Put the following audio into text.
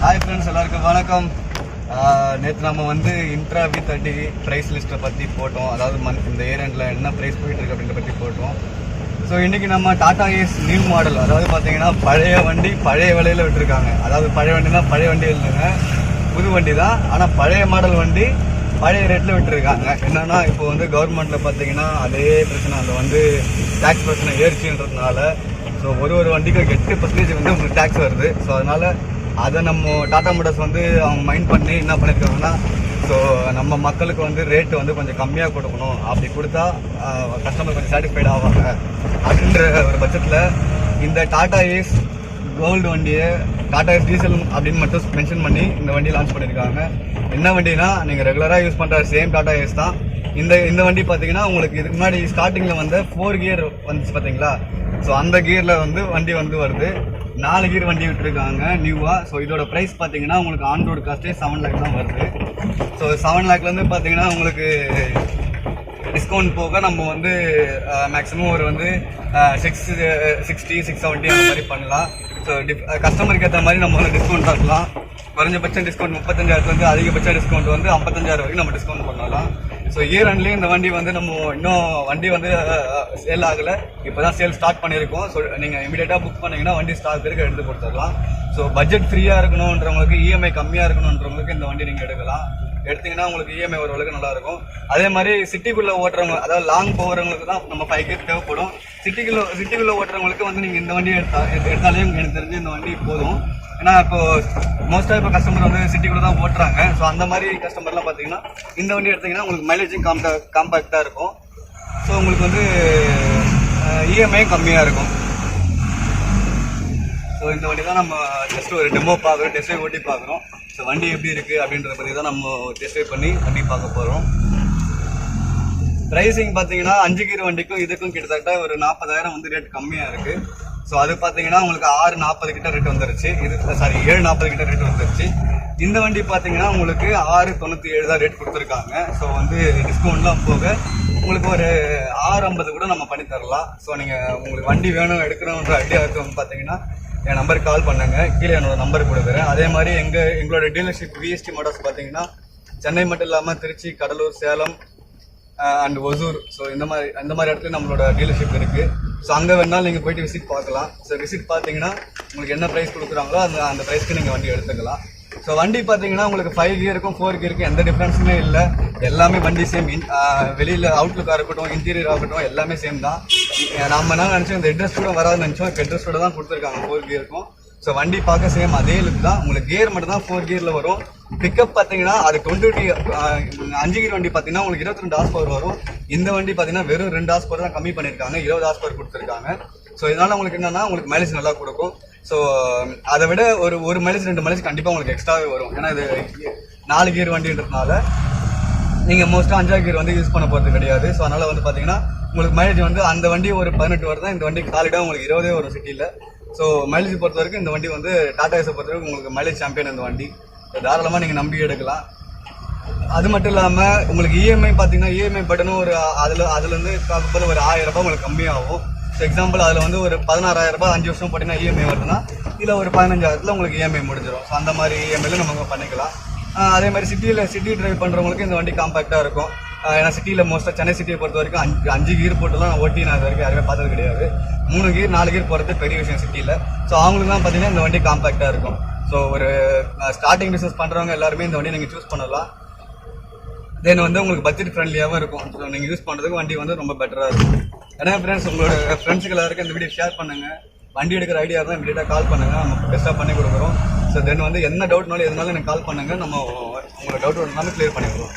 Hi friends எல்லாருக்கும் வணக்கம். நேற்று நம்ம வந்து இன்ட்ரா வி தேர்ட்டி ப்ரைஸ் லிஸ்ட்டை பற்றி போட்டோம். அதாவது மந்த் இந்த இயர் எண்டில் என்ன ப்ரைஸ் போயிட்டு இருக்கு அப்படின்ற பற்றி போட்டோம். ஸோ இன்றைக்கி நம்ம டாடா ஏஸ் நியூ மாடல் அதாவது பார்த்தீங்கன்னா பழைய வண்டி பழைய விலையில் விட்டுருக்காங்க. அதாவது பழைய வண்டினா பழைய வண்டி இல்லைங்க. புது வண்டி தான் ஆனால் பழைய மாடல் வண்டி பழைய ரேட்டில் விட்டுருக்காங்க. என்னன்னா இப்போ வந்து கவர்மெண்ட்டில் பார்த்தீங்கன்னா அதே பிரச்சனை அந்த வந்து டேக்ஸ் பிரச்சனை ஏறிச்சுன்றதுனால ஸோ ஒரு ஒரு வண்டிக்கும் எட்டு பர்சன்டேஜ் வந்து உங்களுக்கு டேக்ஸ் வருது. ஸோ அதனால் அதை நம்ம டாடா மோட்டர்ஸ் வந்து அவங்க மைண்ட் பண்ணி என்ன பண்ணியிருக்காங்கன்னா ஸோ நம்ம மக்களுக்கு வந்து ரேட்டு வந்து கொஞ்சம் கம்மியாக கொடுக்கணும். அப்படி கொடுத்தா கஸ்டமர் கொஞ்சம் சாட்டிஸ்ஃபைட் ஆவாங்க. அப்படின்ற ஒரு பட்சத்தில் இந்த டாடா ஏஸ் கோல்டு வண்டியை டாடா ஏஸ் டீசல் அப்படின்னு மட்டும் மென்ஷன் பண்ணி இந்த வண்டி லான்ச் பண்ணியிருக்காங்க என்ன வண்டினா நீங்கள் ரெகுலராக யூஸ் பண்ணுற சேம் டாடா ஏஸ் தான். இந்த இந்த வண்டி பார்த்தீங்கன்னா உங்களுக்கு இதுக்கு முன்னாடி ஸ்டார்டிங்கில் வந்து ஃபோர் கியர் வந்துச்சு பார்த்தீங்களா ஸோ அந்த கியரில் வந்து வண்டி வந்து வருது. நாலு கீர் வண்டி விட்டுருக்காங்க நியூவாக ஸோ இதோட ப்ரைஸ் பார்த்தீங்கன்னா உங்களுக்கு ஆன் ரோடு காஸ்ட்டே செவன் லேக் தான் வருது. ஸோ செவன் லேக்லேருந்து பார்த்தீங்கன்னா உங்களுக்கு டிஸ்கவுண்ட் போக நம்ம வந்து மேக்ஸிமம் ஒரு வந்து சிக்ஸ் சிக்ஸ்டி சிக்ஸ் செவன்ட்டி அந்த மாதிரி பண்ணலாம். ஸோ டிஃப் கஸ்டமருக்கு ஏற்ற மாதிரி நம்ம வந்து டிஸ்கவுண்ட் பார்க்கலாம். குறைஞ்சபட்சம் டிஸ்கவுண்ட் முப்பத்தஞ்சாயிரத்துலேருந்து அதிகபட்ச டிஸ்கவுண்ட் வந்து ஐம்பத்தஞ்சாயிரம் வரைக்கும் நம்ம டிஸ்கவுண்ட் பண்ணலாம். ஸோ இயர் அண்ட்லேயும் இந்த வண்டி வந்து நம்ம இன்னும் வண்டி வந்து சேல் ஆகலை. இப்போ தான் சேல் ஸ்டார்ட் பண்ணியிருக்கோம் ஸோ நீங்கள் இமீடியட்டாக புக் பண்ணிங்கன்னா வண்டி ஸ்டாக் இருக்கு எடுத்து கொடுத்துடலாம். ஸோ பட்ஜெட் ஃப்ரீயாக இருக்கணுன்றவங்களுக்கு இஎம்ஐ கம்மியாக இருக்கணுன்றவங்களுக்கு இந்த வண்டி நீங்கள் எடுக்கலாம். எடுத்தீங்கன்னா உங்களுக்கு இஎம்ஐ ஓரளவுக்கு நல்லா இருக்கும் அதே மாதிரி சிட்டிக்குள்ளே ஓட்டுறவங்க அதாவது லாங் போகிறவங்களுக்கு தான் நம்ம ஃபைவ் கேஸ் தேவைப்படும். சிட்டிக்குள்ளே சிட்டிக்குள்ளே ஓட்டுறவங்களுக்கு வந்து நீங்கள் இந்த வண்டி எடுத்தா எடுத்து- எடுத்தாலே எனக்கு தெரிஞ்சு இந்த வண்டி போதும். ஏன்னா இப்போ மோஸ்ட்டாக இப்போ கஸ்டமர் வந்து சிட்டிக்குள்ளே தான் ஓட்டுறாங்க. ஸோ அந்த மாதிரி கஸ்டமர்லாம் பார்த்தீங்கன்னா இந்த வண்டி எடுத்தீங்கன்னா உங்களுக்கு மைலேஜும் காம்பா காம்பாக்டாக இருக்கும். ஸோ உங்களுக்கு வந்து இஎம்ஐயும் கம்மியாக இருக்கும். ஸோ இந்த வண்டி தான் நம்ம ஜஸ்ட் ஒரு டெமோ பார்க்குறோம் டெஸ்ட் ட்ரைவ் ஓட்டி பார்க்குறோம். ஸோ வண்டி எப்படி இருக்குது அப்படின்றத பற்றி தான் நம்ம டெஸ்ட் ட்ரைவ் பண்ணி வண்டி பார்க்க போகிறோம் ப்ரைஸிங் பார்த்தீங்கன்னா அஞ்சு கீர் வண்டிக்கும் இதுக்கும் கிட்டத்தட்ட ஒரு நாற்பதாயிரம் வந்து ரேட் கம்மியாக இருக்குது ஸோ அது பார்த்தீங்கன்னா உங்களுக்கு ஆறு நாற்பது கிட்ட ரேட் வந்துருச்சு. இது சாரி ஏழு நாற்பது கிட்ட ரேட் வந்துருச்சு. இந்த வண்டி பார்த்தீங்கன்னா உங்களுக்கு ஆறு தொண்ணூற்றி ஏழு தான் ரேட் கொடுத்துருக்காங்க. ஸோ வந்து டிஸ்கவுண்ட்லாம் போக உங்களுக்கு ஒரு ஆறு ஐம்பது கூட நம்ம பண்ணி தரலாம். ஸோ நீங்கள் உங்களுக்கு வண்டி வேணும் எடுக்கணுன்ற ஐடியா இருக்கவங்க பார்த்தீங்கன்னா என் நம்பருக்கு கால் பண்ணுங்க. கீழே என்னோட நம்பர் கொடுக்குறேன் அதே மாதிரி எங்கள் எங்களோட டீலர்ஷிப் விஎஸ்டி மோட்டார்ஸ் பார்த்தீங்கன்னா சென்னை மட்டும் இல்லாமல் திருச்சி கடலூர் சேலம் அண்ட் ஒசூர். ஸோ இந்த மாதிரி அந்த மாதிரி இடத்துல நம்மளோட டீலர்ஷிப் இருக்குது ஸோ அங்கே வேணாலும் நீங்கள் போயிட்டு விசிட் பார்க்கலாம். ஸோ விசிட் பார்த்தீங்கன்னா உங்களுக்கு என்ன ப்ரைஸ் கொடுக்குறாங்களோ அந்த அந்த ப்ரைஸ்க்கு நீங்கள் வண்டி எடுத்துக்கலாம். ஸோ வண்டி பார்த்தீங்கன்னா உங்களுக்கு ஃபைவ் கியருக்கும் ஃபோர் கியருக்கும் எந்த டிஃப்ரென்ஸுமே இல்லை. எல்லாமே வண்டி சேம் வெளியில் அவுட்லுக்காக இருக்கட்டும் இன்டீரியர் ஆகட்டும் எல்லாமே சேம் தான். நம்ம என்ன நினச்சோம் இந்த அட்ரஸ் கூட வராதுன்னு நினச்சோம். அட்ரஸ் கூட தான் கொடுத்துருக்காங்க ஃபோர் கியருக்கும் ஸோ வண்டி பார்க்க சேம் அதே லுக் தான். உங்களுக்கு கியர் மட்டும் தான் ஃபோர் கியரில் வரும். பிக்கப் பார்த்தீங்கன்னா அது டுவெண்ட்டி அஞ்சு கீர் வண்டி பார்த்தீங்கன்னா உங்களுக்கு இருபத்தி ரெண்டு பவர் வரும். இந்த வண்டி பார்த்தீங்கன்னா வெறும் ரெண்டு ஹார்ஸ் பவர் தான் கம்மி பண்ணியிருக்காங்க. இருபது ஹார்ஸ் பவர் கொடுத்துருக்காங்க. ஸோ இதனால் உங்களுக்கு என்னன்னா உங்களுக்கு மைலேஜ் நல்லா கொடுக்கும். ஸோ அதை விட ஒரு ஒரு மைலேஜ் ரெண்டு மைலேஜ் கண்டிப்பாக உங்களுக்கு எக்ஸ்ட்ராவே வரும். ஏன்னா இது நாலு கியர் வண்டின்றதுனால நீங்கள் மோஸ்ட்டாக அஞ்சாவது கீர் வந்து யூஸ் பண்ண போகிறது கிடையாது. ஸோ அதனால் வந்து பார்த்தீங்கன்னா உங்களுக்கு மைலேஜ் வந்து அந்த வண்டி ஒரு பதினெட்டு வருது இந்த வண்டி காலிடாக உங்களுக்கு இருபதே வரும் சிட்டியில் ஸோ மைலேஜ் பொறுத்த வரைக்கும் இந்த வண்டி வந்து டாடா ஏஸை பொறுத்த வரைக்கும் உங்களுக்கு மைலேஜ் சாம்பியன் இந்த வண்டி. தாராளமாக நீங்கள் நம்பி எடுக்கலாம். அது மட்டும் இல்லாமல் உங்களுக்கு இஎம்ஐ பார்த்தீங்கன்னா இஎம்ஐ பட்டனும் ஒரு அதில் அதுலேருந்து பார்க்கும்போது ஒரு ஆயிரம் ரூபாய் உங்களுக்கு கம்மியாகும். ஸோ எக்ஸாம்பிள் அதில் வந்து ஒரு பதினாறாயிரம் ரூபாய் அஞ்சு வருஷம் போட்டிங்கன்னா இஎம்ஐ வருதுன்னா இல்லை ஒரு பதினஞ்சாயிரத்தில் உங்களுக்கு இஎம்ஐ முடிஞ்சிடும் ஸோ அந்த மாதிரி இஎம்ஐல நம்ம பண்ணிக்கலாம். அதே மாதிரி சிட்டியில் சிட்டி டிரைவ் பண்ணுறவங்களுக்கு இந்த வண்டி காம்பேக்டாக இருக்கும். ஏன்னா சிட்டியில் மோஸ்ட்டாக சென்னை சிட்டியை பொறுத்த வரைக்கும் அஞ்சு அஞ்சு கீர் போட்டுலாம் ஓட்டி நான் இது வரைக்கும் யாருமே பார்த்தது கிடையாது. மூணு கீர் நாலு கீர் போகிறது பெரிய விஷயம் சிட்டியில் ஸோ அவங்களுக்குலாம் பார்த்தீங்கன்னா இந்த வண்டி காம்பேக்டாக இருக்கும். ஸோ ஒரு ஸ்டார்டிங் பிஸ்னஸ் பண்ணுறவங்க எல்லாருமே இந்த வண்டி நீங்கள் சூஸ் பண்ணலாம். தென் வந்து உங்களுக்கு பட்ஜெட் ஃப்ரெண்ட்லியாகவும் இருக்கும். ஸோ நீங்கள் யூஸ் பண்ணுறதுக்கு வண்டி வந்து ரொம்ப பெட்டராக இருக்கும். ஏன்னா ஃப்ரெண்ட்ஸ் உங்களோட ஃப்ரெண்ட்ஸுக்கு எல்லாருக்கும் இந்த வீடியோ ஷேர் பண்ணுங்கள் வண்டி எடுக்கிற ஐடியா இருந்தால் இமீடியட்டாக கால் பண்ணுங்கள் நம்ம பெஸ்ட்டாக பண்ணி கொடுக்குறோம். ஸோ தென் வந்து என்ன டவுட்னாலும் எதுனாலும் எனக்கு கால் பண்ணுங்கள் நம்ம உங்களோட டவுட் இருந்தாலும் கிளியர் பண்ணிடுவோம்